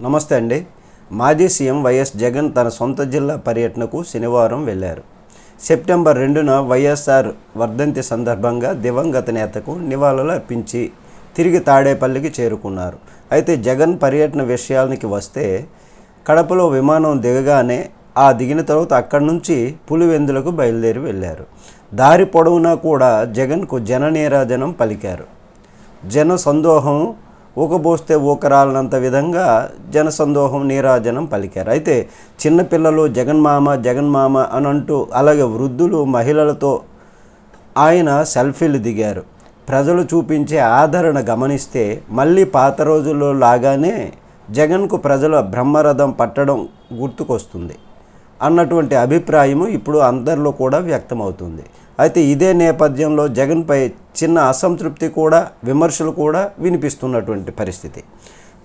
నమస్తే అండి. మాజీ సీఎం వైఎస్ జగన్ తన సొంత జిల్లా పర్యటనకు శనివారం వెళ్ళారు సెప్టెంబర్ రెండున వైఎస్ఆర్ వర్ధంతి సందర్భంగా దివంగత నేతకు నివాళులు అర్పించి తిరిగి తాడేపల్లికి చేరుకున్నారు. అయితే జగన్ పర్యటన విషయానికి వస్తే కడపలో విమానం దిగగానే ఆ దిగిన తర్వాత అక్కడి నుంచి పులివెందులకు బయలుదేరి వెళ్ళారు. దారి పొడవునా కూడా జగన్కు జననీరాజనం పలికారు. జన సందోహం ఊకబోస్తే ఊకరాలనంత విధంగా జనసందోహం నీరాజనం పలికారు. అయితే చిన్నపిల్లలు జగన్మామ జగన్మామ అని అంటూ అలాగే వృద్ధులు మహిళలతో ఆయన సెల్ఫీలు దిగారు. ప్రజలు చూపించే ఆదరణ గమనిస్తే మళ్ళీ పాత రోజుల్లో లాగానే జగన్కు ప్రజల బ్రహ్మరథం పట్టడం గుర్తుకొస్తుంది. అన్నటువంటి అభిప్రాయము ఇప్పుడు అందరిలో కూడా వ్యక్తమవుతుంది. అయితే ఇదే నేపథ్యంలో జగన్పై చిన్న అసంతృప్తి కూడా విమర్శలు కూడా వినిపిస్తున్నటువంటి పరిస్థితి.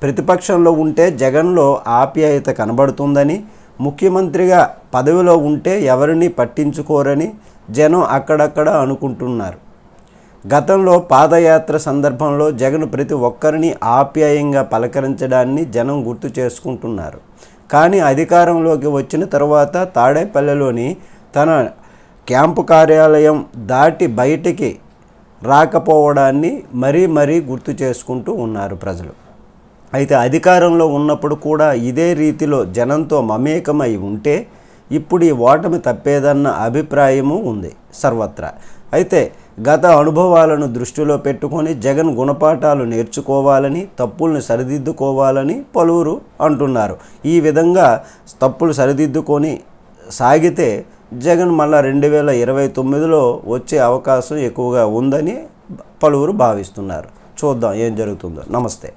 ప్రతిపక్షంలో ఉంటే జగన్లో ఆప్యాయత కనబడుతుందని ముఖ్యమంత్రిగా పదవిలో ఉంటే ఎవరిని పట్టించుకోరని జనం అక్కడక్కడ అనుకుంటున్నారు. గతంలో పాదయాత్ర సందర్భంలో జగన్ ప్రతి ఒక్కరిని ఆప్యాయంగా పలకరించడాన్ని జనం గుర్తు చేసుకుంటున్నారు. కానీ అధికారంలోకి వచ్చిన తర్వాత తాడేపల్లిలోని తన క్యాంపు కార్యాలయం దాటి బయటికి రాకపోవడాన్ని మరీ మరీ గుర్తు చేసుకుంటూ ఉన్నారు ప్రజలు. అయితే అధికారంలో ఉన్నప్పుడు కూడా ఇదే రీతిలో జనంతో మమేకమై ఉంటే ఇప్పుడు ఈ ఓటమి తప్పేదన్న అభిప్రాయము ఉంది సర్వత్రా. అయితే గత అనుభవాలను దృష్టిలో పెట్టుకొని జగన్ గుణపాఠాలు నేర్చుకోవాలని తప్పుల్ని సరిదిద్దుకోవాలని పలువురు అంటున్నారు. ఈ విధంగా తప్పులు సరిదిద్దుకొని సాగితే జగన్ మళ్ళా రెండు వేల ఇరవై తొమ్మిదిలో వచ్చే అవకాశం ఎక్కువగా ఉందని పలువురు భావిస్తున్నారు. చూద్దాం ఏం జరుగుతుందో. నమస్తే.